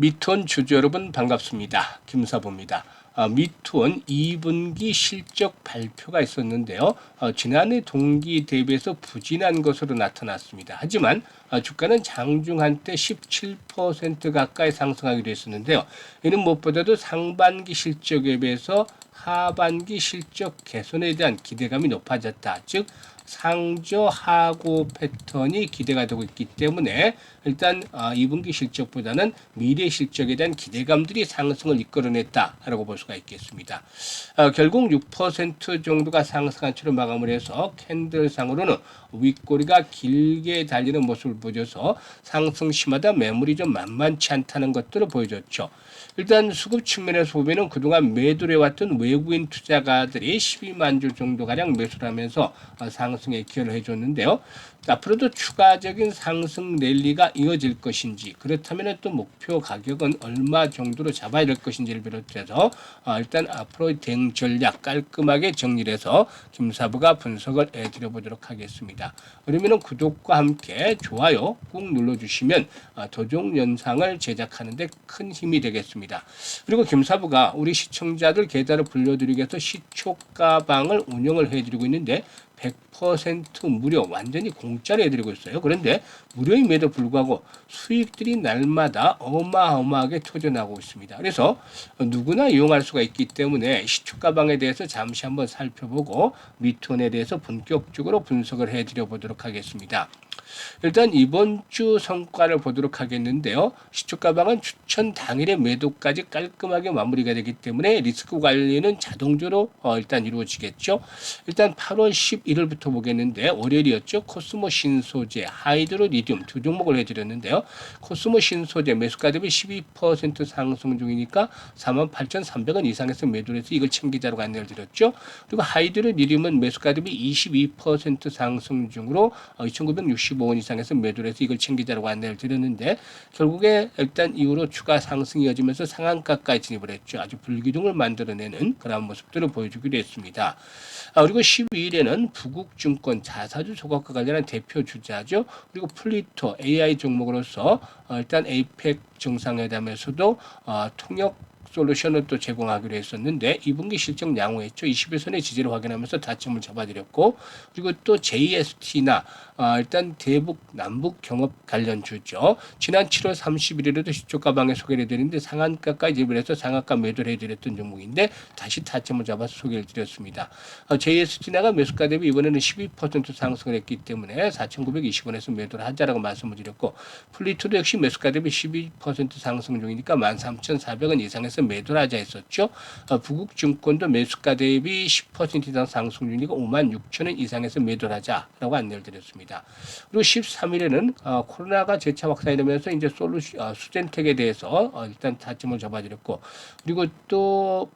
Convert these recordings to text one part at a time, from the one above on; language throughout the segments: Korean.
미톤 주주 여러분 반갑습니다. 김사보입니다. 아, 미톤 2분기 실적 발표가 있었는데요. 어, 지난해 동기 대비해서 부진한 것으로 나타났습니다. 하지만 아, 주가는 장중 한때 17% 가까이 상승하기도 했었는데요. 이는 무엇보다도 상반기 실적에 비해서 하반기 실적 개선에 대한 기대감이 높아졌다. 즉 상저 하고 패턴이 기대가 되고 있기 때문에 일단 아, 2분기 실적보다는 미래 실적에 대한 기대감들이 상승을 이끌어냈다라고 볼 수가 있겠습니다. 아, 결국 6% 정도가 상승한 채로 마감을 해서 캔들상으로는 윗꼬리가 길게 달리는 모습을 보여줘서 상승 시마다 매물이 좀 만만치 않다는 것들을 보여줬죠. 일단 수급 측면에서 보면은 그동안 매도를 해왔던 외국인 투자가들이 12만 주 정도 가량 매수를 하면서 어, 상승에 기여를 해줬는데요. 앞으로도 추가적인 상승 랠리가 이어질 것인지 그렇다면 또 목표 가격은 얼마 정도로 잡아야 될 것인지를 비롯해서 어, 일단 앞으로 대응 전략 깔끔하게 정리를 해서 김사부가 분석을 해드려 보도록 하겠습니다. 그러면 구독과 함께 좋아요 꾹 눌러주시면 어, 도종 영상을 제작하는데 큰 힘이 되겠습니다. 그리고 김사부가 우리 시청자들 계좌를 불려드리기 위해서 시초가방을 운영을 해드리고 있는데 100% 무료, 완전히 공짜로 해드리고 있어요. 그런데 무료임에도 불구하고 수익들이 날마다 어마어마하게 터져나오고 있습니다. 그래서 누구나 이용할 수가 있기 때문에 시초가방에 대해서 잠시 한번 살펴보고 미톤에 대해서 본격적으로 분석을 해드려 보도록 하겠습니다. 일단 이번 주 성과를 보도록 하겠는데요. 시초가방은 추천 당일의 매도까지 깔끔하게 마무리가 되기 때문에 리스크 관리는 자동적으로 어, 일단 이루어지겠죠. 일단 8월 11일부터 보겠는데 월요일이었죠. 코스모 신소재, 하이드로 리튬 두 종목을 해드렸는데요. 코스모 신소재 매수가 대비 12% 상승 중이니까 48,300원 이상에서 매도를 해서 이걸 챙기자로 안내를 드렸죠. 그리고 하이드로 리튬은 매수가 대비 22% 상승 중으로 어, 2,965원 이상에서 매도를 해서 이걸 챙기자라고 안내를 드렸는데 결국에 일단 이후로 추가 상승이 이어지면서 상한가까지 진입을 했죠. 아주 불기둥을 만들어내는 그런 모습들을 보여주기로 했습니다. 아, 그리고 12일에는 부국증권 자사주 소각과 관련한 대표 주자죠. 그리고 플리토 AI 종목으로서 어, 일단 에이펙 정상회담에서도 어, 통역 솔루션을 또 제공하기로 했었는데 2분기 실적 양호했죠. 21선의 지지를 확인하면서 다점을 잡아드렸고 그리고 또 JST나 어, 일단 대북 남북 경업 관련 주죠. 지난 7월 31일에도 시초 가방에 소개를 해드렸는데 상한가까지 지불해서 상한가 매도를 해드렸던 종목인데 다시 다점을 잡아서 소개를 드렸습니다. 어, JST나가 매수가 대비 이번에는 12% 상승을 했기 때문에 4,920원에서 매도를 하자라고 말씀을 드렸고 플리트도 역시 매수가 대비 12% 상승 중이니까 13,400원 이상에서 매도를 하자 했었죠. 어, 부국증권도 매수가 대비 10% 이상 상승 중이니까 5만 6천 원 이상에서 매도를 하자라고 안내를 드렸습니다. 그리고 13일에는 어, 코로나가 재차 확산되면서 이제 솔루시 어, 수젠텍에 대해서 어, 일단 다점을 잡아드렸고 그리고 또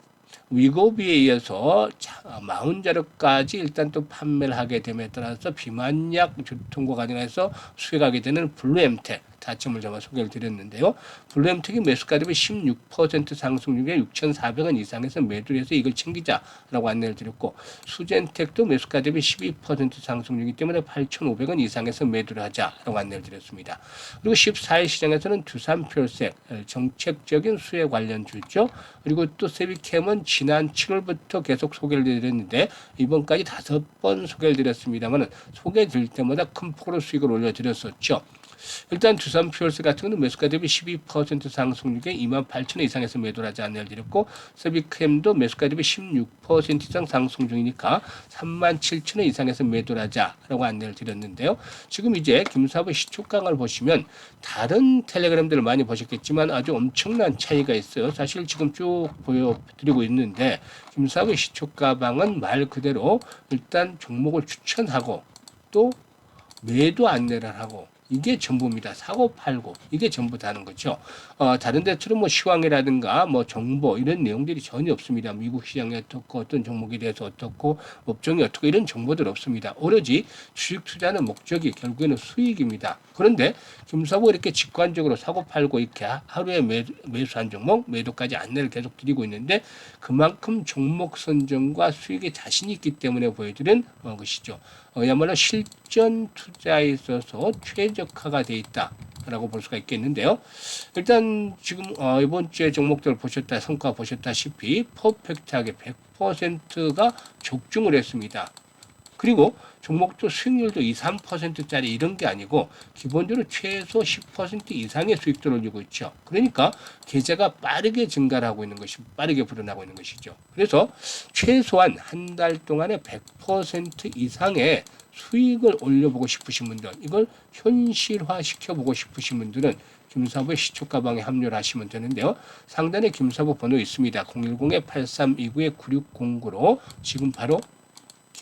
위고비에 의해서 40자루까지 일단 또 판매를 하게 됨에 따라서 비만약 유통과 관련해서 수익하게 되는 블루엠텍 다점을 잡아 소개를 드렸는데요. 블루엠텍이 매수가 대비 16% 상승 중에 6,400원 이상에서 매도를 해서 이걸 챙기자라고 안내를 드렸고 수젠텍도 매수가 대비 12% 상승 중이기 때문에 8,500원 이상에서 매도를 하자라고 안내를 드렸습니다. 그리고 14일 시장에서는 두산표색 정책적인 수혜 관련 주죠. 그리고 또 세비캠은 지난 7월부터 계속 소개를 드렸는데 이번까지 다섯 번 소개를 드렸습니다만 소개 드릴 때마다 큰 폭으로 수익을 올려드렸었죠. 일단 두산 퓨얼스 같은 경우는 매수가 대비 12% 상승률에 2만 8천 원 이상에서 매도를 하지 안내를 드렸고 세비캠도 매수가 대비 16% 이상 상승 중이니까 3만 7천 원 이상에서 매도를 하자라고 안내를 드렸는데요. 지금 이제 김사부 시초강을 보시면 다른 텔레그램들을 많이 보셨겠지만 아주 엄청난 차이가 있어요. 사실 지금 쭉 보여드리고 있는데 김사부 시초가방은 말 그대로 일단 종목을 추천하고 또 매도 안내를 하고 이게 전부입니다. 사고 팔고 이게 전부 다는 거죠. 어, 다른 데처럼 뭐 시황이라든가 뭐 정보 이런 내용들이 전혀 없습니다. 미국 시장이 어떻고 어떤 종목에 대해서 어떻고 업종이 어떻고 이런 정보들 없습니다. 오로지 주식 투자는 목적이 결국에는 수익입니다. 그런데 김사부 이렇게 직관적으로 사고 팔고 이렇게 하루에 매, 매수한 종목 매도까지 안내를 계속 드리고 있는데 그만큼 종목 선정과 수익에 자신이 있기 때문에 보여드린 어, 것이죠. 어, 야말로 실전 투자에 있어서 최 최적화가 돼 있다라고 볼 수가 있겠는데요. 일단 지금 어, 이번 주에 종목들 보셨다 성과 보셨다시피 퍼펙트하게 100%가 적중을 했습니다. 그리고 종목도 수익률도 2, 3%짜리 이런 게 아니고 기본적으로 최소 10% 이상의 수익도를 올리고 있죠. 그러니까 계좌가 빠르게 증가를 하고 있는 것이 빠르게 불어나고 있는 것이죠. 그래서 최소한 한 달 동안에 100% 이상의 수익을 올려보고 싶으신 분들, 이걸 현실화 시켜보고 싶으신 분들은 김사부의 시초가방에 합류를 하시면 되는데요. 상단에 김사부 번호 있습니다. 010-8329-9609로 지금 바로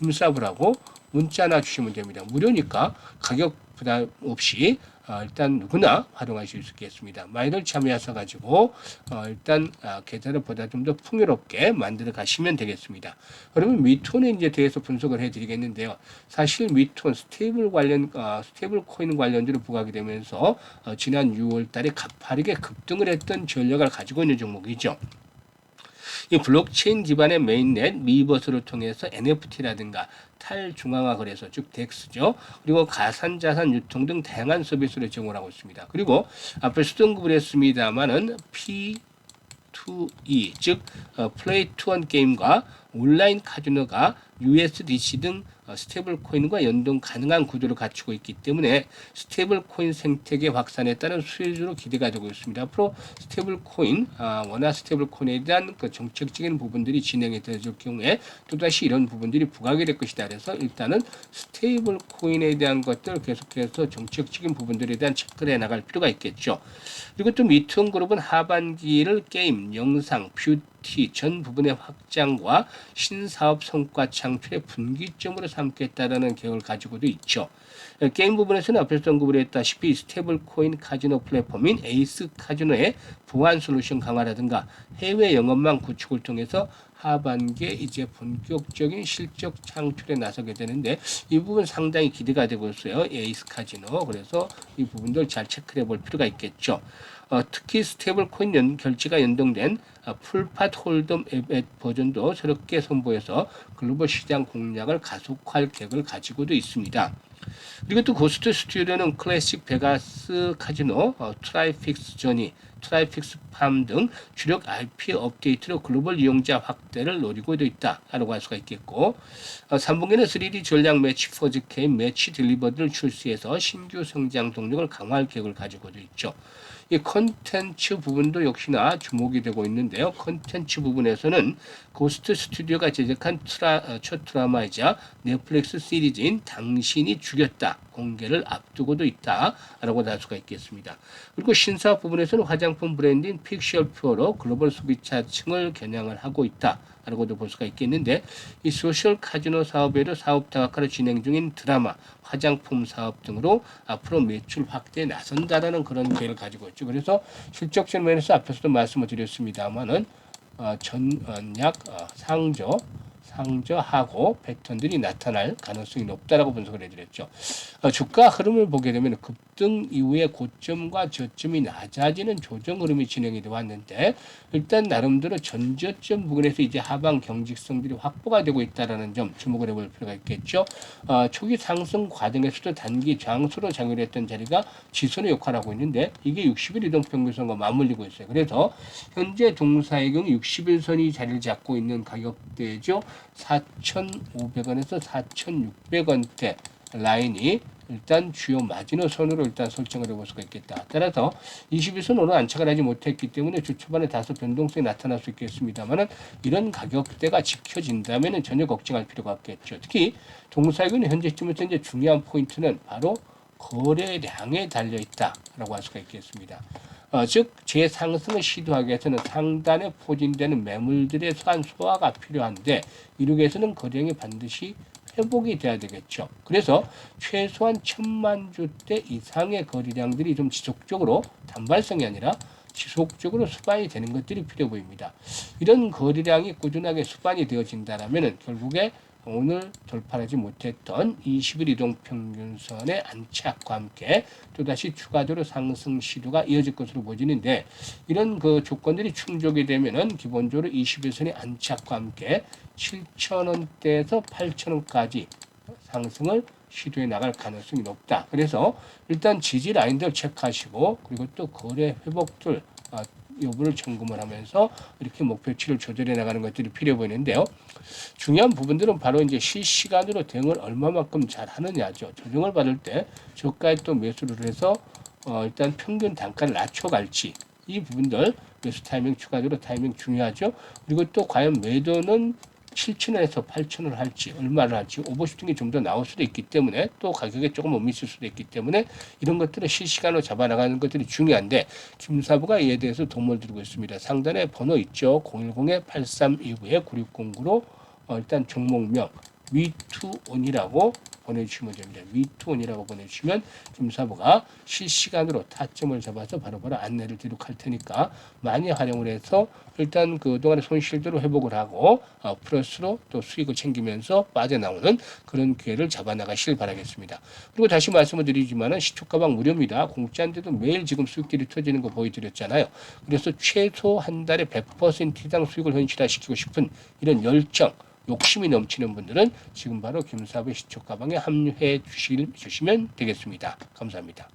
김사부라고 문자 하나 주시면 됩니다. 무료니까 가격 부담 없이 어, 일단 누구나 활용하실 수 있겠습니다. 많이들 참여하셔 가지고 어, 일단 아, 계좌를 보다 좀 더 풍요롭게 만들어 가시면 되겠습니다. 그러면 미톤에 이제 대해서 분석을 해드리겠는데요. 사실 미톤 스테이블 관련 어, 스테이블 코인 관련주로 부각이 되면서 어, 지난 6월달에 가파르게 급등을 했던 전략을 가지고 있는 종목이죠. 이 블록체인 기반의 메인넷 미버스를 통해서 NFT라든가 탈중앙화 거래소 즉 덱스죠. 그리고 가산자산 유통 등 다양한 서비스를 제공하고 있습니다. 그리고 앞에 수등급을 했습니다만은 P2E 즉 어, 플레이 투원 게임과 온라인 카지노가 USDC 등 어, 스테이블 코인과 연동 가능한 구조를 갖추고 있기 때문에 스테이블 코인 생태계 확산에 따른 수혜주로 기대가 되고 있습니다. 앞으로 스테이블 코인, 아, 원화 스테이블 코인에 대한 그 정책적인 부분들이 진행이 될 경우에 또다시 이런 부분들이 부각이 될 것이다. 그래서 일단은 스테이블 코인에 대한 것들 계속해서 정책적인 부분들에 대한 체크를 해 나갈 필요가 있겠죠. 그리고 또 미투온 그룹은 하반기를 게임, 영상, 뷰티 전 부분의 확장과 신사업 성과 창출의 분기점으로 삼겠다라는 계획을 가지고도 있죠. 게임 부분에서는 앞에서 언급을 했다시피 스테이블 코인 카지노 플랫폼인 에이스 카지노의 보안 솔루션 강화라든가 해외 영업망 구축을 통해서 하반기에 이제 본격적인 실적 창출에 나서게 되는데 이 부분 상당히 기대가 되고 있어요. 에이스 카지노. 그래서 이 부분들 잘 체크해 볼 필요가 있겠죠. 어, 특히 스테이블 코인 연, 결제가 연동된 어, 풀팟 홀덤 앱 버전도 새롭게 선보여서 글로벌 시장 공략을 가속화할 계획을 가지고도 있습니다. 그리고 또 고스트 스튜디오는 클래식 베가스 카지노, 어, 트라이픽스 저니, 트라이픽스 팜 등 주력 IP 업데이트로 글로벌 이용자 확대를 노리고도 있다라고 할 수가 있겠고 어, 3분기는 3D 전략 매치 포즈 게임 매치 딜리버드를 출시해서 신규 성장 동력을 강화할 계획을 가지고도 있죠. 이 컨텐츠 부분도 역시나 주목이 되고 있는데요. 컨텐츠 부분에서는 고스트 스튜디오가 제작한 트라, 어, 첫 드라마이자 넷플릭스 시리즈인 당신이 죽였다 공개를 앞두고도 있다라고 할 수가 있겠습니다. 그리고 신사업 부분에서는 화장 품 브랜드인 픽셜 퓨어로 글로벌 소비자층을 겨냥을 하고 있다. 라고도 볼 수가 있겠는데 이 소셜 카지노 사업에도 사업 다각화를 진행 중인 드라마, 화장품 사업 등으로 앞으로 매출 확대에 나선다라는 그런 계획을 가지고 있죠. 그래서 실적적 면에서 앞에서도 말씀을 드렸습니다만은 어, 전약 어, 상저 상저하고 패턴들이 나타날 가능성이 높다라고 분석을 해드렸죠. 어, 주가 흐름을 보게 되면 급등 이후에 고점과 저점이 낮아지는 조정 흐름이 진행이 되어 왔는데 일단 나름대로 전저점 부분에서 이제 하방 경직성들이 확보가 되고 있다라는 점 주목을 해볼 필요가 있겠죠. 어, 초기 상승 과정에서도 단기 장수로 작용했던 자리가 지선의 역할을 하고 있는데 이게 60일 이동 평균선과 맞물리고 있어요. 그래서 현재 동사의 경우 60일선이 자리를 잡고 있는 가격대죠. 4,500원에서 4,600원대 라인이 일단 주요 마지노 선으로 일단 설정을 해볼 수가 있겠다. 따라서 21선 오늘 안착을 하지 못했기 때문에 주 초반에 다소 변동성이 나타날 수 있겠습니다만은 이런 가격대가 지켜진다면은 전혀 걱정할 필요가 없겠죠. 특히 동사익은 현재쯤에서 이제 중요한 포인트는 바로 거래량에 달려 있다라고 할 수가 있겠습니다. 어, 즉 재상승을 시도하기 위해서는 상단에 포진되는 매물들의 산 소화가 필요한데 이러기 위해서는 거래량이 반드시 회복이 돼야 되겠죠. 그래서 최소한 천만 주대 이상의 거래량들이 좀 지속적으로 단발성이 아니라 지속적으로 수반이 되는 것들이 필요해 보입니다. 이런 거래량이 꾸준하게 수반이 되어진다면 결국에 오늘 돌파하지 못했던 20일 이동 평균선의 안착과 함께 또다시 추가적으로 상승 시도가 이어질 것으로 보이는데 이런 그 조건들이 충족이 되면은 기본적으로 21선의 안착과 함께 7,000원대에서 8,000원까지 상승을 시도해 나갈 가능성이 높다. 그래서 일단 지지 라인들 체크하시고 그리고 또 거래 회복들 아, 여부를 점검을 하면서 이렇게 목표치를 조절해 나가는 것들이 필요해 보이는데요. 중요한 부분들은 바로 이제 실시간으로 대응을 얼마만큼 잘 하느냐죠. 조정을 받을 때 저가에 또 매수를 해서 어, 일단 평균 단가를 낮춰갈지 이 부분들 매수 타이밍 추가적으로 타이밍 중요하죠. 그리고 또 과연 매도는 7천원에서 8천원 할지 얼마를 할지 오버슈 등이 좀 더 나올 수도 있기 때문에 또 가격에 조금 못 미칠 수도 있기 때문에 이런 것들을 실시간으로 잡아나가는 것들이 중요한데 김사부가 이에 대해서 도움을 드리고 있습니다. 상단에 번호 있죠. 010-8329-9609로 어, 일단 종목명 위투온이라고 보내주시면 됩니다. 위투온이라고 보내주시면 김사부가 실시간으로 타점을 잡아서 바로바로 안내를 드리도록 할 테니까 많이 활용을 해서 일단 그동안의 손실들을 회복을 하고 어, 플러스로 또 수익을 챙기면서 빠져나오는 그런 기회를 잡아나가시길 바라겠습니다. 그리고 다시 말씀을 드리지만은 시초가방 무료입니다. 공짜인데도 매일 지금 수익들이 터지는 거 보여드렸잖아요. 그래서 최소 한 달에 100% 이상 수익을 현실화시키고 싶은 이런 열정 욕심이 넘치는 분들은 지금 바로 김사부의 시초 가방에 합류해 주시면 되겠습니다. 감사합니다.